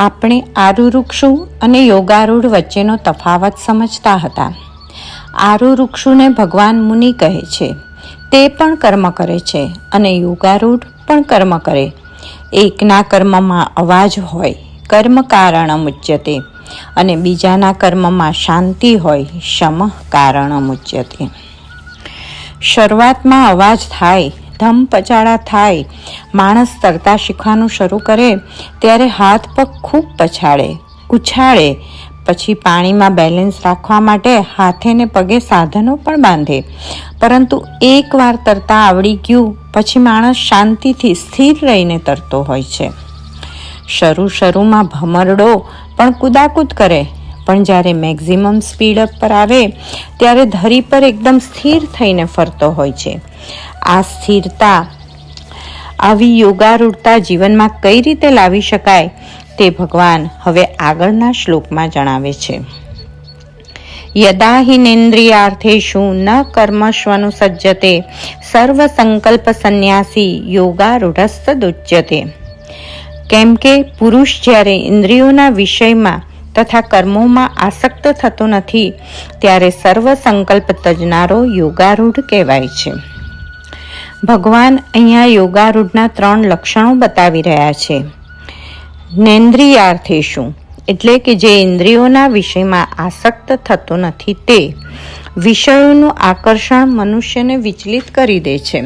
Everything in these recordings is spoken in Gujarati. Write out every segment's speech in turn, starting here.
આપણે આરુવૃક્ષુ અને યોગારૂઢ વચ્ચેનો તફાવત સમજતા હતા. આરુવૃક્ષુને ભગવાન મુનિ કહે છે, તે પણ કર્મ કરે છે અને યોગારૂઢ પણ કર્મ કરે. એકના કર્મમાં અવાજ હોય, કર્મ કારણ મુચ્યતે અને બીજાના કર્મમાં શાંતિ હોય, શમ કારણ મુચ્યતે શરૂઆતમાં અવાજ થાય, ધમ પચાડા થાય માણસ તરતા શીખવાનું શરૂ કરે, ત્યારે હાથ પગ ખૂબ પછાડે ઉછાળે પછી પાણીમાં બેલેન્સ રાખવા માટે હાથે ને પગે સાધનો પણ બાંધે. પરંતુ એકવાર તરતા આવડી ગયું, પછી માણસ શાંતિથી સ્થિર રહીને તરતો હોય છે. શરૂ શરૂમાં ભમરડો પણ કુદાકૂદ કરે, પણ જ્યારે મેક્ઝિમમ સ્પીડ અપ પર આવે, ત્યારે ધરી પર એકદમ સ્થિર થઈને ફરતો હોય છે. આ સ્થિરતા આવી યોગારૂઢતા જીવનમાં કઈ રીતે લાવી શકાય તે ભગવાન હવે આગળના શ્લોકમાં જણાવે છે. યદા હિનેન્દ્રિયાર્થેશુ ન કર્મશ્વનુ સજ્જતે સર્વ સંકલ્પ સંન્યાસી યોગારૂઢસ્તદુચ્યતે. કેમ કે પુરુષ જ્યારે ઇન્દ્રિયોના વિષયમાં તથા કર્મોમાં આસક્ત થતો નથી, ત્યારે સર્વ સંકલ્પ તજનારો યોગારૂઢ કહેવાય છે. ભગવાન અહીંયા યોગારૂઢના ત્રણ લક્ષણો બતાવી રહ્યા છે. નેન્દ્રિયાર્થે શું એટલે કે જે ઇન્દ્રિયોના વિષયમાં આસક્ત થતો નથી તે વિષયોનું આકર્ષણ મનુષ્યને વિચલિત કરી દે છે.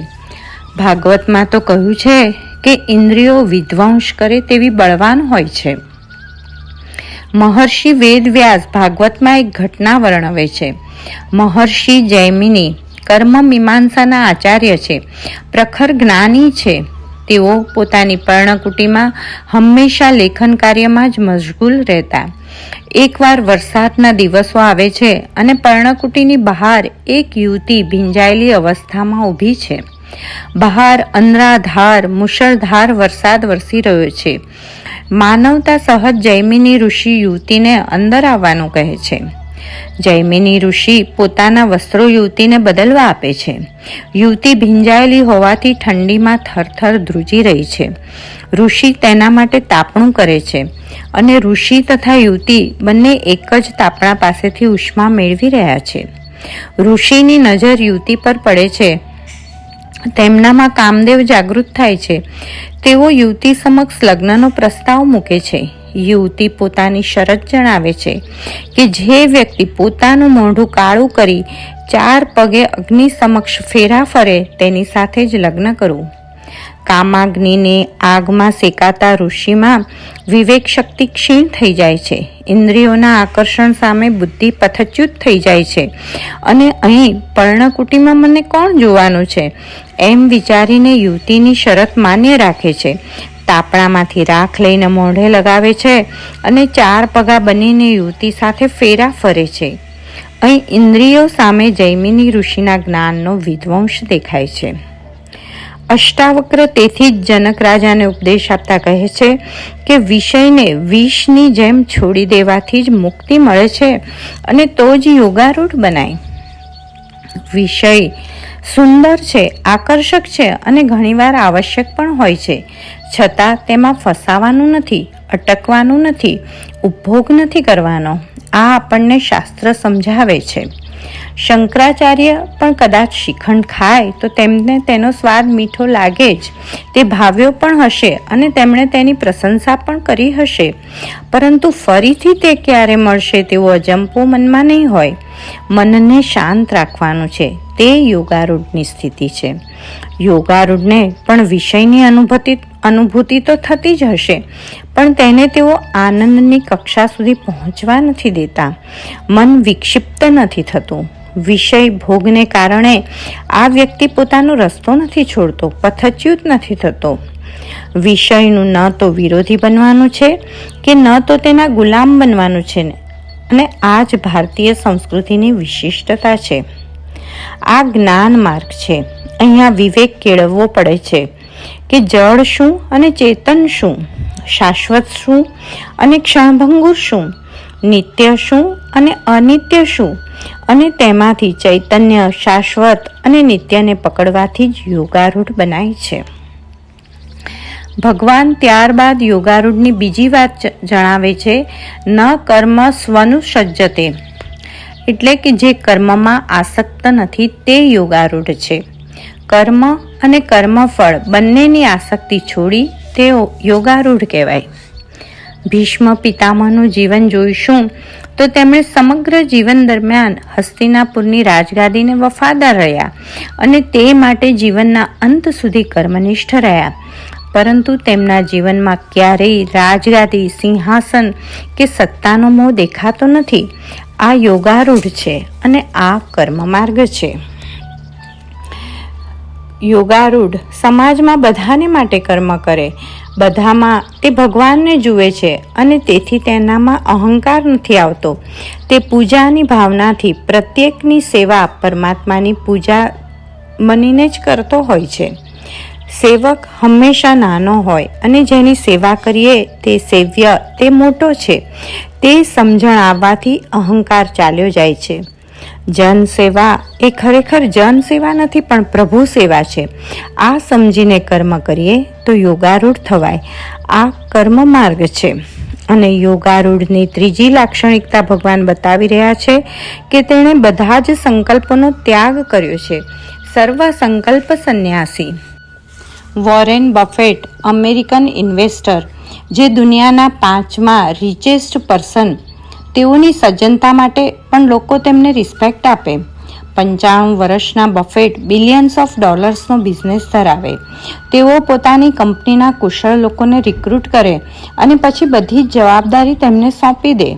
ભાગવતમાં તો કહ્યું છે કે ઇન્દ્રિયો વિધ્વંસ કરે તેવી બળવાન હોય છે. મહર્ષિ વેદવ્યાસ ભાગવતમાં એક ઘટના વર્ણવે છે. મહર્ષિ જૈમિની કર્મ મીમાંસાના આચાર્ય છે. પ્રખર જ્ઞાની છે. તેઓ પોતાની પર્ણકુટીમાં હંમેશા લેખન કાર્યમાં જ મશગુલ રહેતા. એકવાર વરસાદના દિવસો આવે છે અને પર્ણકુટીની બહાર એક યુવતી ભીંજાયેલી અવસ્થામાં ઊભી છે. બહાર અનરાધાર, મુશળધાર વરસાદ વરસી રહ્યો છે. માનવતા સહજ જૈમિની ઋષિ યુવતીને અંદર આવવાનું કહે છે. જૈમિની ઋષિ પોતાના વસ્ત્રો યુવતીને બદલવા આપે છે. યુવતી ભીંજાયેલી હોવાથી ઠંડીમાં થરથર ધ્રુજી રહી છે. ઋષિ તેના માટે તાપણું કરે છે અને ઋષિ તથા યુવતી બંને એક જ તાપણા પાસેથી ઉષ્મા મેળવી રહ્યા છે. ઋષિની નજર યુવતી પર પડે છે તેમનામાં કામદેવ જાગૃત થાય છે. તેઓ યુવતી સમક્ષ લગ્નનો પ્રસ્તાવ મૂકે છે. યુવતી પોતાની શરત જણાવે છે કે જે વ્યક્તિ પોતાનું મોઢું કાળું કરી ચાર પગે અગ્નિ સમક્ષ ફેરા ફરે તેની સાથે જ લગ્ન કરવું. કામાગ્નિને આગમાં શેકાતા ઋષિમાં વિવેક શક્તિ ક્ષીણ થઈ જાય છે. ઇન્દ્રિયોના આકર્ષણ સામે બુદ્ધિ પથચ્યુત થઈ જાય છે. અને અહીં પર્ણકુટીમાં મને કોણ જોવાનું છે? એમ વિચારીને યુવતીની શરત માન્ય રાખે છે. તાપણામાંથી રાખ લઈને મોઢે લગાવે છે અને ચાર પગા બનીને યુવતી સાથે ફેરા ફરે છે. અહીં ઇન્દ્રિયો સામે જૈમિની ઋષિના જ્ઞાનનો વિધ્વંસ દેખાય છે. અષ્ટાવક્ર તેથી જ જનક રાજાને ઉપદેશ આપતા કહે છે કે વિષયને વિષની જેમ છોડી દેવાથી જ મુક્તિ મળે છે અને તો જ યોગારૂઢ બનાય. વિષય સુંદર છે, આકર્ષક છે અને ઘણીવાર આવશ્યક પણ હોય છે. છતાં તેમાં ફસાવાનું નથી, અટકવાનું નથી, ઉપભોગ નથી કરવાનો. આ આપણને શાસ્ત્ર સમજાવે છે. શંકરાચાર્ય પણ કદાચ શ્રીખંડ ખાય, તો તેમને તેનો સ્વાદ મીઠો લાગે જ. તે ભાવ્યો પણ હશે અને તેમણે તેની પ્રશંસા પણ કરી હશે. પરંતુ ફરીથી તે ક્યારે મળશે તેવો અજંપો મનમાં નહીં હોય. મનને શાંત રાખવાનું છે. તે યોગારૂઢની સ્થિતિ છે. યોગારૂઢને પણ વિષયની અનુભૂતિ અનુભૂતિ તો થતી જ હશે, પણ તેને તેઓ આનંદની કક્ષા સુધી પહોંચવા નથી દેતા. મન વિક્ષિપ્ત નથી થતું. વિષય ભોગને કારણે આ વ્યક્તિ પોતાનો રસ્તો નથી છોડતો, પથચ્યુત નથી થતો. વિષયનું ન તો વિરોધી બનવાનું છે કે ન તો તેના ગુલામ બનવાનું છે અને આ જ ભારતીય સંસ્કૃતિની વિશિષ્ટતા છે. આ જ્ઞાન માર્ગ છે. અહીંયા વિવેક કેળવવો પડે છે કે જળ શું અને ચેતન શું, શાશ્વત શું અને ક્ષણભંગુર શું, નિત્ય શું અને અનિત્ય શું અને તેમાંથી ચૈતન્ય શાશ્વત અને નિત્યને પકડવાથી જ યોગારૂઢ બનાય છે. ભગવાન ત્યારબાદ યોગારૂઢની બીજી વાત જણાવે છે, ન કર્મ સ્વનુસજ્જતે એટલે કે જે કર્મમાં આસક્ત નથી તે યોગારૂઢ છે. કર્મ અને કર્મફળ બંનેની આસક્તિ છોડી તેઓ યોગારૂઢ કહેવાય. ભીષ્મ પિતામહનું જીવન જોઈશું તો તેમણે સમગ્ર જીવન દરમિયાન હસ્તિનાપુરની રાજગાદીને વફાદાર રહ્યા અને તે માટે જીવનના અંત સુધી કર્મનિષ્ઠ રહ્યા. પરંતુ તેમના જીવનમાં ક્યારેય રાજગાદી, સિંહાસન કે સત્તાનો મોહ દેખાતો નથી. આ યોગારૂઢ છે અને આ કર્મ માર્ગ છે. યોગારૂઢ સમાજમાં બધાને માટે કર્મ કરે બધામાં તે ભગવાનને જુએ છે અને તેથી તેનામાં અહંકાર નથી આવતો. તે પૂજાની ભાવનાથી પ્રત્યેકની સેવા પરમાત્માની પૂજા મનીને જ કરતો હોય છે. સેવક હંમેશા નાનો હોય અને જેની સેવા કરીએ તે સેવ્ય, તે મોટો છે. તે સમજણ આવવાથી અહંકાર ચાલ્યો જાય છે. જન સેવા એ ખરેખર જન સેવા નથી પણ પ્રભુ સેવા છે. આ સમજીને કર્મ કરીએ તો યોગારૂઢ થવાય. આ કર્મ માર્ગ છે. અને યોગારૂઢની ત્રીજી લાક્ષણિકતા ભગવાન બતાવી રહ્યા છે કે તેણે બધા જ સંકલ્પોનો ત્યાગ કર્યો છે. સર્વ સંકલ્પ સંન્યાસી. વોરેન બફેટ, અમેરિકન ઇન્વેસ્ટર, જે દુનિયાના પાંચમા રિચેસ્ટ પર્સન તેઓની સજ્જનતા માટે પણ લોકો તેમને રિસ્પેક્ટ આપે. પંચાણું વર્ષના બફેટ બિલિયન્સ ઓફ ડોલર્સનો બિઝનેસ ધરાવે. તેઓ પોતાની કંપનીના કુશળ લોકોને રિક્રુટ કરે અને પછી બધી જ જવાબદારી તેમને સોંપી દે.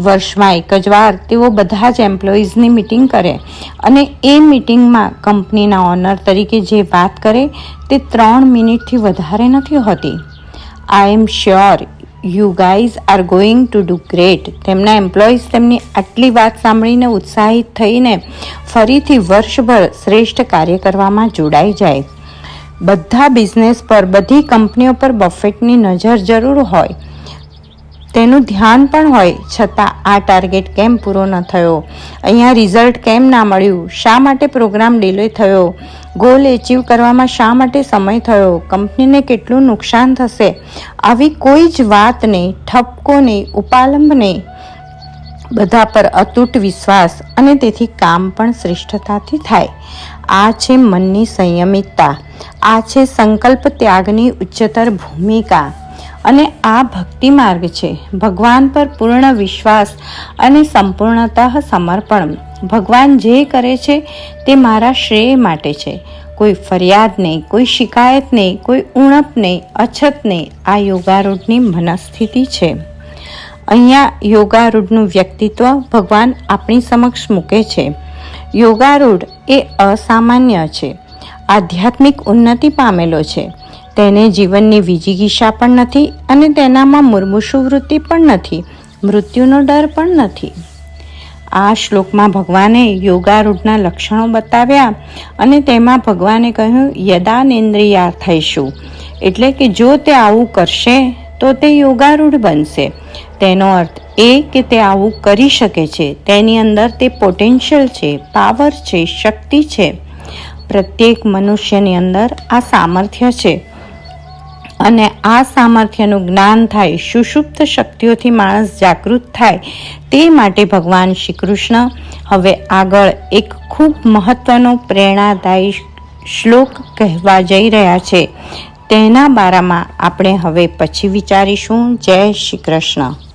વર્ષમાં એક જ વાર તેઓ બધા જ એમ્પ્લોઈઝની મિટિંગ કરે અને એ મિટિંગમાં કંપનીના ઓનર તરીકે જે વાત કરે તે ત્રણ મિનિટથી વધારે નથી હોતી. I am sure you guys are going to do great તેમના એમ્પ્લોઈઝ તેમની આટલી વાત સાંભળીને ઉત્સાહિત થઈને ફરીથી વર્ષભર શ્રેષ્ઠ કાર્ય કરવામાં જોડાઈ જાય. બધા બિઝનેસ પર, બધી કંપનીઓ પર બફેટની નજર જરૂર હોય. તેનું ધ્યાન પણ હોય, છતાં આ ટાર્ગેટ કેમ પૂરો ન થયો? અહીંયા રિઝલ્ટ કેમ ના મળ્યું? શા માટે પ્રોગ્રામ ડિલે થયો? ગોલ એચીવ કરવામાં શા માટે સમય થયો? કંપનીને કેટલું નુકસાન થશે? આવી કોઈ જ વાત નહીં ઠપકો નહીં ઉપાલંબ નહીં બધા પર અતૂટ વિશ્વાસ અને તેથી કામ પણ શ્રેષ્ઠતાથી થાય. આ છે મનની સંયમિતતા. આ છે સંકલ્પ ત્યાગની ઉચ્ચતર ભૂમિકા. અને આ ભક્તિ માર્ગ છે. ભગવાન પર પૂર્ણ વિશ્વાસ અને સંપૂર્ણતઃ સમર્પણ. ભગવાન જે કરે છે તે મારા શ્રેય માટે છે. કોઈ ફરિયાદ નહીં, કોઈ શિકાયત નહીં, કોઈ ઉણપ નહીં, અછત નહીં. આ યોગારૂઢની મનસ્થિતિ છે. અહીંયા યોગારૂઢનું વ્યક્તિત્વ ભગવાન આપણી સમક્ષ મૂકે છે. યોગારૂઢ એ અસામાન્ય છે. આધ્યાત્મિક ઉન્નતિ પામેલો છે. તેને જીવનની વિજિગીષા પણ નથી અને તેનામાં મુર્મુષુ વૃત્તિ પણ નથી. મૃત્યુનો ડર પણ નથી. આ શ્લોકમાં ભગવાને યોગારૂઢના લક્ષણો બતાવ્યા અને તેમાં ભગવાને કહ્યું યદાનેન્દ્રિયા થઈશું. એટલે કે જો તે આવું કરશે તો તે યોગારૂઢ બનશે. તેનો અર્થ એ કે તે આવું કરી શકે છે. તેની અંદર તે પોટેન્શિયલ છે પાવર છે, શક્તિ છે. પ્રત્યેક મનુષ્યની અંદર આ સામર્થ્ય છે. અને આ સામર્થ્યનું જ્ઞાન થાય, સુષુપ્ત શક્તિઓથી માણસ જાગૃત થાય, તે માટે ભગવાન શ્રી કૃષ્ણ હવે આગળ એક ખૂબ મહત્વનો પ્રેરણાદાયી શ્લોક કહેવા જઈ રહ્યા છે. તેના બારામાં આપણે હવે પછી વિચારીશું. જય શ્રી કૃષ્ણ.